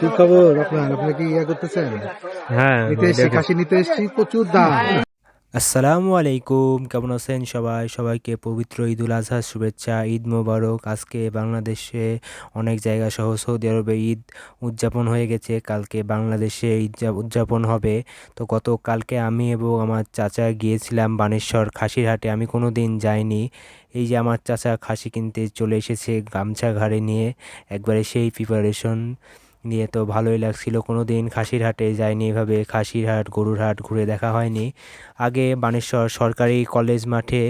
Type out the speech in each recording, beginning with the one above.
কি খবর আপনার আপনি কি ইয়া করতেছেন? হ্যাঁ নিতে এসছি খাসি নিতে এসছি প্রচুর দাম। আসসালামু আলাইকুম, কেমন আছেন সবাই? সবাইকে পবিত্র ঈদ উল আজহার শুভেচ্ছা, ঈদ মোবারক। আজকে বাংলাদেশে অনেক জায়গা সহ সৌদি আরবে ঈদ উদযাপন হয়ে গেছে। কালকে বাংলাদেশে ঈদ উদযাপন হবে। তো গত কালকে আমি এবং আমার চাচা গিয়েছিলাম বানেশ্বর খাসির হাটে আমি কোনো দিন যাইনি। এই যে আমার চাচা খাসি কিনতে চলে এসেছে গামছা ঘাড়ে নিয়ে। একবারে সেই প্রিপারেশন নিয়ে তো ভালোই লাগছিল। কোনো দিন খাসির হাটে যাইনি এভাবে। খাসির হাট গরুর হাট ঘুরে দেখা হয়নি। আগে বানেশ্বর সরকারি কলেজ মাঠে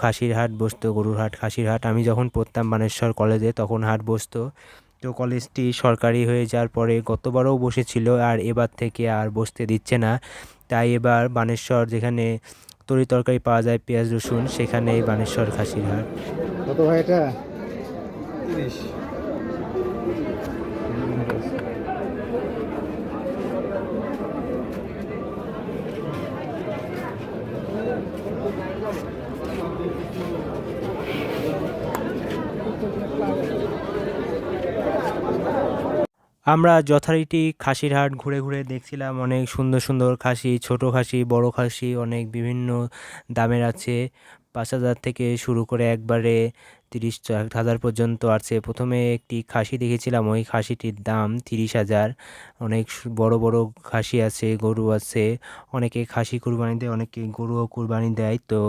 খাসির হাট বসতো গরুর হাট খাসির হাট আমি যখন পড়তাম বানেশ্বর কলেজে তখন হাট বসতো। তো কলেজটি সরকারি হয়ে যাওয়ার পরে গতবারও বসেছিল আর এবার থেকে আর বসতে দিচ্ছে না। তাই এবার বানেশ্বর যেখানে তরি তরকারি পাওয়া যায় পেঁয়াজ রসুন সেখানেই বানেশ্বর খাসির হাট কত ভাই এটা? Thank you. আমরা যথারীতি খাসির হাট ঘুরে ঘুরে দেখছিলাম অনেক সুন্দর সুন্দর খাসি, ছোট খাসি, বড় খাসি, অনেক বিভিন্ন দামের আছে। পাঁচ হাজার থেকে শুরু করে একবারে তিরিশ হাজার পর্যন্ত আছে। প্রথমে একটি খাসি দেখেছিলাম, ওই খাসিটির দাম তিরিশ হাজার। অনেক বড় বড় খাসি আছে, গরু আছে। অনেকে খাসি কুরবানি দেয়, অনেকে গরুও কুরবানি দেয়। তো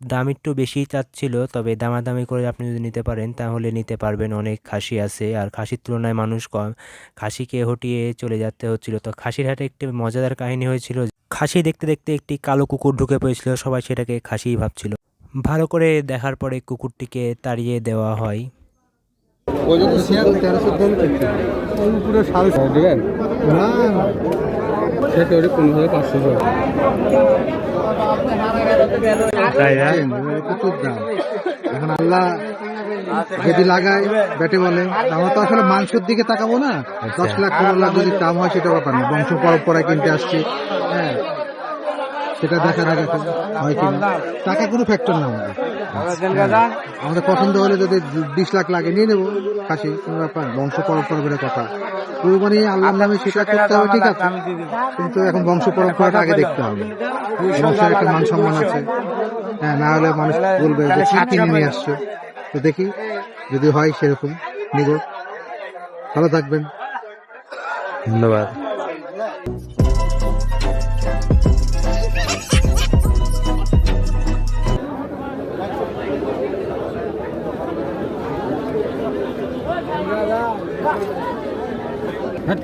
দাম একটু বেশি চাচ্ছিল তবে দামাদামি করে আপনি যদি নিতে পারেন তাহলে নিতে পারবেন অনেক খাসি আছে। আর খাসির তুলনায় মানুষ কম। খাসিকে হটিয়ে চলে যেতে হচ্ছিল। তো খাসির হাটে একটি মজাদার কাহিনী হয়েছিল খাসি দেখতে দেখতে একটি কালো কুকুর ঢুকে পড়েছিল সবাই সেটাকে খাসিই ভাবছিল। ভালো করে দেখার পরে কুকুরটিকে তাড়িয়ে দেওয়া হয়। পুরো না। ওটা পনেরো হাজার পাঁচশো টাকা দাম। এখন আল্লাহ যদি লাগায়, ব্যাটে বলে। আমরা তো আসলে মাংসের দিকে তাকাবো না। দশ লাখ পনেরো লাখ যদি দাম হয় সেটা ব্যাপার না। বংশ পরম্পরায় কিনতে আসছি। হ্যাঁ। সেটা দেখার আগে তো হয় কিনা টাকা কোনো ফ্যাক্টর না আমাদের। হ্যাঁ, আমাদের পছন্দ হলে যদি বিশ লাখ লাগে নিয়ে নেব। খাসি কোনো ব্যাপার বংশ পরম্পরা বলে কথা কুরবানি আল্লাহর নামে সেটা করতে হবে ঠিক আছে। কিন্তু এখন বংশ পরম্পরাটা আগে দেখতে হবে। বংশের একটা মান সম্মান আছে। হ্যাঁ না হলে মানুষ বলবে যে কি কিনে নিয়ে আসছো। তো দেখি যদি হয় সেরকম। নিব ভালো থাকবেন। ধন্যবাদ। হ্যাঁ?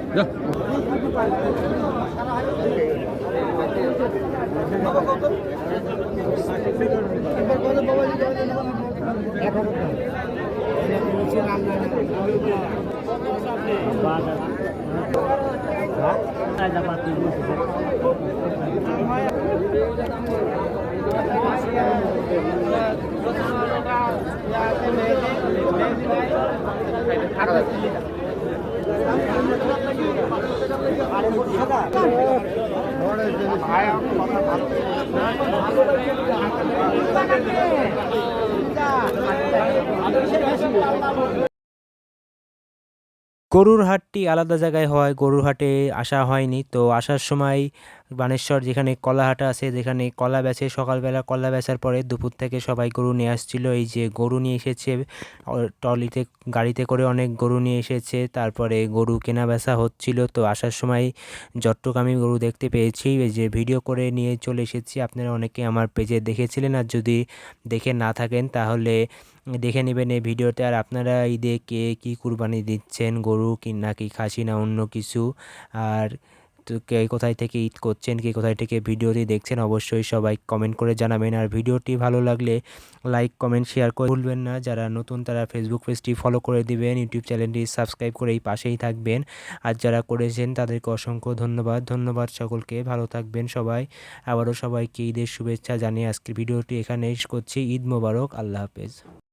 গরুর হাটটি আলাদা জায়গায় হয় গরুর হাটে আসা হয়নি। তো আসার সময় বানেশ্বর, যেখানে কলাহাটা আছে, যেখানে কলা বেচে সকালবেলা কলা বেচার পরে দুপুর থেকে সবাই গরু নিয়ে আসছিল। এই যে গরু নিয়ে এসেছে ট্রলিতে, গাড়িতে করে অনেক গরু নিয়ে এসেছে। তারপরে গরু কেনা বেচা হচ্ছিল। তো আসার সময় যতটুকু আমি গরু দেখতে পেয়েছি। এই যে ভিডিও করে নিয়ে চলে এসেছি। আপনারা অনেকে আমার পেজে দেখেছিলেন। আর যদি দেখে না থাকেন, তাহলে দেখে নেবেন এই ভিডিওতে। আর আপনারা ঈদে কে কী কুরবানি দিচ্ছেন, গরু কি নাকি খাসি না অন্য কিছু? আর তো কে কোথায় থেকে ঈদ করছেন, কে কোথায় থেকে ভিডিওটি দেখছেন, অবশ্যই সবাই কমেন্ট করে জানাবেন। আর ভিডিওটি ভালো লাগলে লাইক কমেন্ট শেয়ার করে ভুলবেন না। যারা নতুন তারা ফেসবুক পেজটি ফলো করে দিবেন ইউটিউব চ্যানেলটি সাবস্ক্রাইব করে এই পাশেই থাকবেন। আর যারা করেছেন তাদেরকে অসংখ্য ধন্যবাদ। ধন্যবাদ সকলকে। ভালো থাকবেন সবাই। আবারও সবাইকে ঈদের শুভেচ্ছা জানিয়ে আজকের ভিডিওটি এখানে করছি। ঈদ মোবারক। আল্লাহ হাফেজ।